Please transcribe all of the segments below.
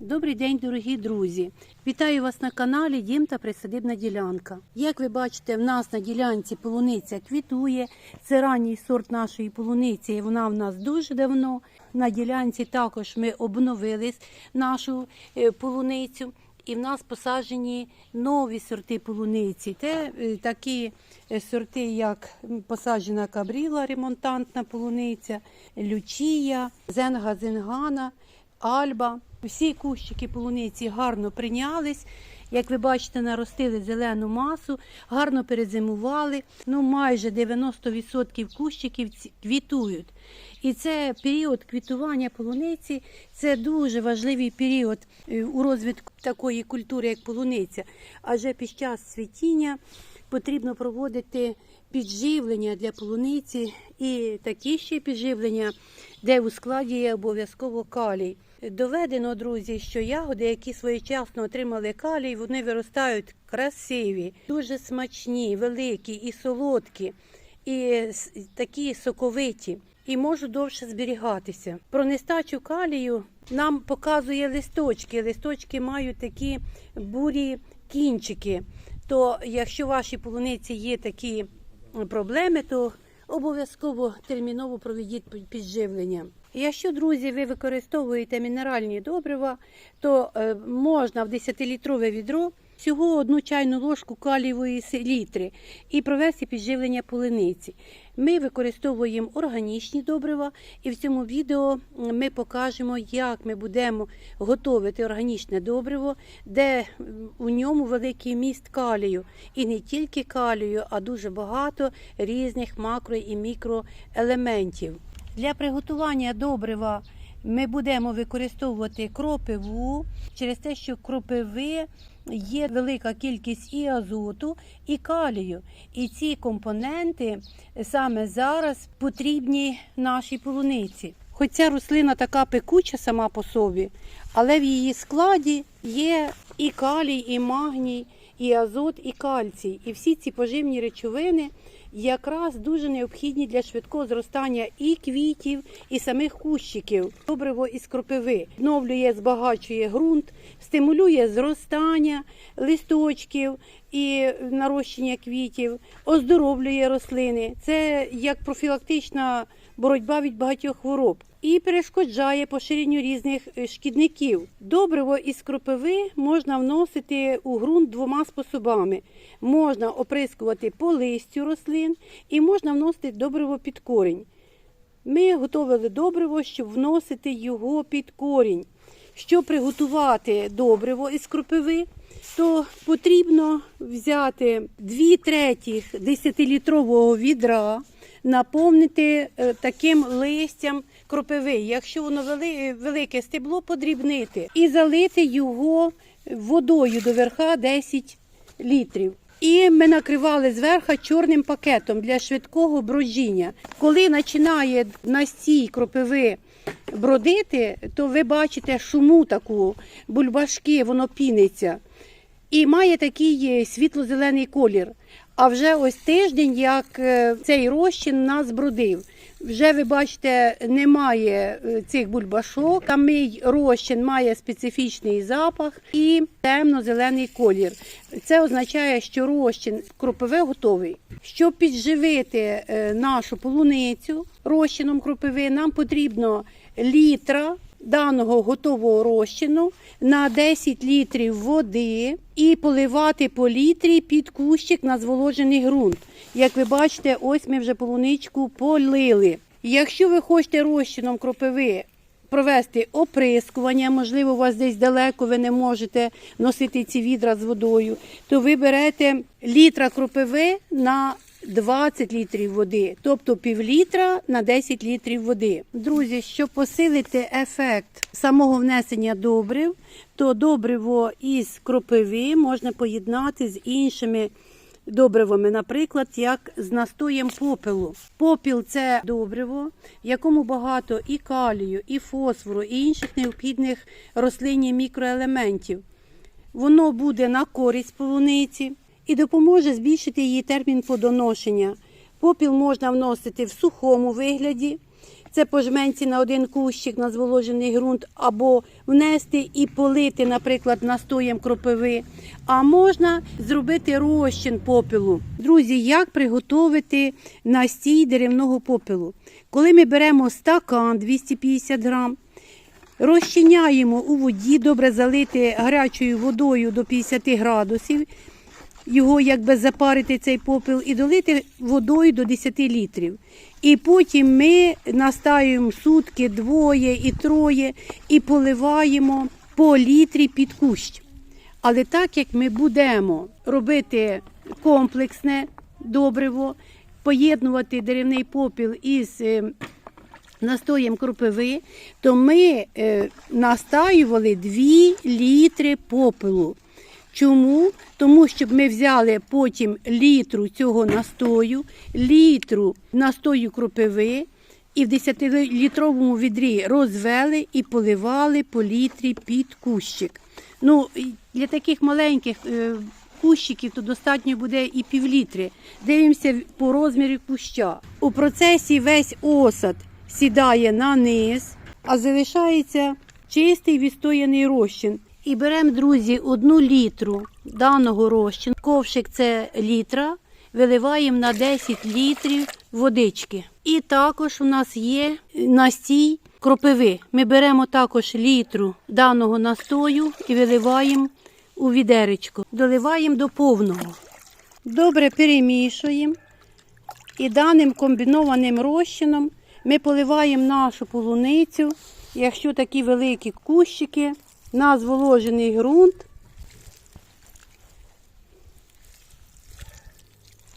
Добрий день, дорогі друзі! Вітаю вас на каналі Дім та Присадибна ділянка. Як ви бачите, в нас на ділянці полуниця квітує. Це ранній сорт нашої полуниці. і Вона в нас дуже давно. На ділянці також ми обновили нашу е, полуницю. І в нас посаджені нові сорти полуниці. Це е, такі е, сорти, як посаджена кабріла, ремонтантна полуниця, лючія, зенга зенгана, альба. Всі кущики полуниці гарно прийнялись. Як ви бачите, наростили зелену масу, гарно перезимували. Ну, майже 90% кущиків квітують. І це період квітування полуниці це дуже важливий період е, у розвитку такої культури, як полуниця. Адже під час цвітіння потрібно проводити підживлення для полуниці і такі ще підживлення, де у складі є обов'язково калій. Доведено, друзі, що ягоди, які своєчасно отримали калій, вони виростають красиві, дуже смачні, великі і солодкі, і такі соковиті, і можуть довше зберігатися. Про нестачу калію нам показує листочки. Листочки мають такі бурі кінчики. То якщо в вашій полуниці є такі проблеми, то обов'язково терміново проведіть пі- підживлення. Якщо, друзі, ви використовуєте мінеральні добрива, то е, можна в 10-літрове відро всього одну чайну ложку калієвої селітри і провести підживлення полуниці. Ми використовуємо органічні добрива, і в цьому відео ми покажемо, як ми будемо готувати органічне добриво, де у ньому великий міст калію. І не тільки калію, а дуже багато різних макро і мікроелементів. Для приготування добрива ми будемо використовувати кропиву через те, що кропиви є велика кількість і азоту, і калію. І ці компоненти саме зараз потрібні нашій полуниці. Хоч ця рослина така пекуча сама по собі, але в її складі є і калій, і магній, і азот, і кальцій. І всі ці поживні речовини якраз дуже необхідні для швидкого зростання і квітів, і самих кущиків. Добриво із кропиви відновлює, збагачує ґрунт, стимулює зростання листочків і нарощення квітів, оздоровлює рослини. Це як профілактична боротьба від багатьох хвороб. І перешкоджає поширенню різних е, шкідників. Добриво із кропиви можна вносити у ґрунт двома способами: можна оприскувати по листю рослин і можна вносити добриво під корінь. Ми готовили добриво, щоб вносити його під корінь. Щоб приготувати добриво із кропиви, то потрібно взяти 2 третіх 10-літрового відра, наповнити е, таким листям кропиви. Якщо воно велике стебло, подрібнити і залити його водою до верха 10 літрів. І ми накривали зверху чорним пакетом для швидкого бродіння. Коли починає настій кропиви бродити, то ви бачите шуму таку, бульбашки, воно піниться. І має такий е, світло-зелений колір. А вже ось тиждень, як е, цей розчин нас бродив. Вже ви бачите, немає е, цих бульбашок. Самий розчин має специфічний запах і темно-зелений колір. Це означає, що розчин кропиве готовий. Щоб підживити е, нашу полуницю розчином кропиви, нам потрібно літра даного готового розчину на 10 літрів води і поливати по літрі під кущик на зволожений ґрунт. Як ви бачите, ось ми вже полуничку полили. Якщо ви хочете розчином кропиви провести оприскування, можливо, у вас десь далеко ви не можете носити ці відра з водою, то ви берете літра кропиви на 20 літрів води, тобто пів літра на 10 літрів води. Друзі, щоб посилити ефект самого внесення добрив, то добриво із кропиви можна поєднати з іншими добривами, наприклад, як з настоєм попелу. Попіл це добриво, в якому багато і калію, і фосфору, і інших необхідних рослинні мікроелементів. Воно буде на користь полуниці і допоможе збільшити її термін плодоношення. Попіл можна вносити в сухому вигляді. це по жменці на один кущик на зволожений ґрунт, або внести і полити, наприклад, настоєм кропиви. А можна зробити розчин попелу. Друзі, як приготувати настій деревного попелу? Коли ми беремо стакан 250 грам, розчиняємо у воді, добре залити гарячою водою до 50 градусів, його якби запарити цей попел і долити водою до 10 літрів. І потім ми настаюємо сутки, двоє і троє і поливаємо по літрі під кущ. Але так як ми будемо робити комплексне добриво, поєднувати деревний попіл із е, настоєм кропиви, то ми е, настаювали 2 літри попелу. Чому? Тому що ми взяли потім літру цього настою, літру настою кропиви і в 10-літровому відрі розвели і поливали по літрі під кущик. Ну, для таких маленьких е, кущиків то достатньо буде і півлітри. Дивимося по розмірі куща. У процесі весь осад сідає на низ, а залишається чистий відстояний розчин. І беремо, друзі, одну літру даного розчину. Ковшик це літра. Виливаємо на 10 літрів водички. І також у нас є настій кропиви. Ми беремо також літру даного настою і виливаємо у відеречко. Доливаємо до повного. Добре перемішуємо. І даним комбінованим розчином ми поливаємо нашу полуницю, якщо такі великі кущики, на зволожений ґрунт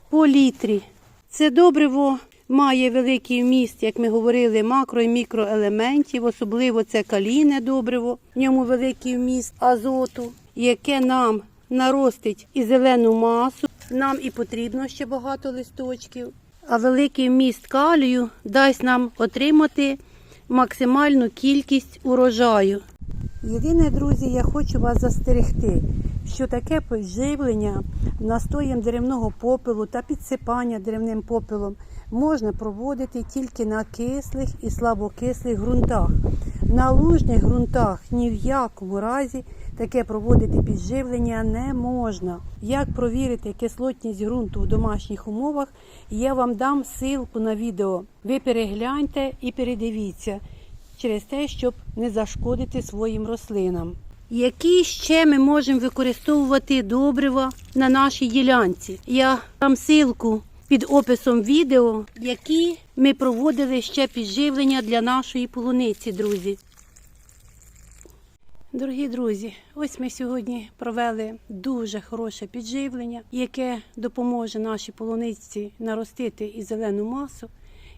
по літрі. Це добриво має великий вміст, як ми говорили, макро і мікроелементів, особливо це калійне добриво, в ньому великий вміст азоту, яке нам наростить і зелену масу. Нам і потрібно ще багато листочків. А великий вміст калію дасть нам отримати максимальну кількість урожаю. Єдине, друзі, я хочу вас застерегти, що таке підживлення настоєм деревного попелу та підсипання деревним попелом можна проводити тільки на кислих і слабокислих ґрунтах. На лужних ґрунтах ні в якому разі таке проводити підживлення не можна. Як провірити кислотність ґрунту в домашніх умовах, я вам дам ссылку на відео. Ви перегляньте і передивіться через те, щоб не зашкодити своїм рослинам. Які ще ми можемо використовувати добрива на нашій ділянці? Я дам ссылку під описом відео, які ми проводили ще підживлення для нашої полуниці, друзі. Дорогі друзі, ось ми сьогодні провели дуже хороше підживлення, яке допоможе нашій полуниці наростити і зелену масу,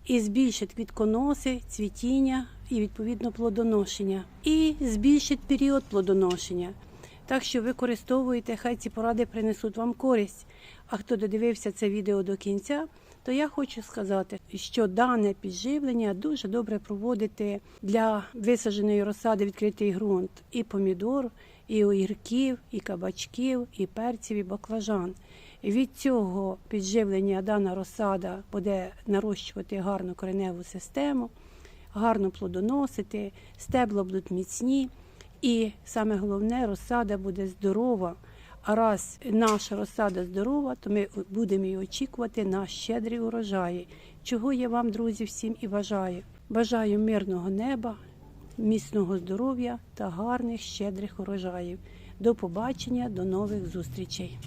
і збільшить квітконоси, цвітіння і відповідно плодоношення, і збільшить період плодоношення. Так що використовуйте, хай ці поради принесуть вам користь. А хто додивився це відео до кінця, то я хочу сказати, що дане підживлення дуже добре проводити для висадженої розсади відкритий ґрунт і помідор, і огірків, і кабачків, і перців, і баклажан. Від цього підживлення дана розсада буде нарощувати гарну кореневу систему, гарно плодоносити, стебла будуть міцні. І саме головне, розсада буде здорова. А раз наша розсада здорова, то ми будемо її очікувати на щедрі урожаї. Чого я вам, друзі, всім і бажаю. Бажаю мирного неба, міцного здоров'я та гарних щедрих урожаїв. До побачення, до нових зустрічей.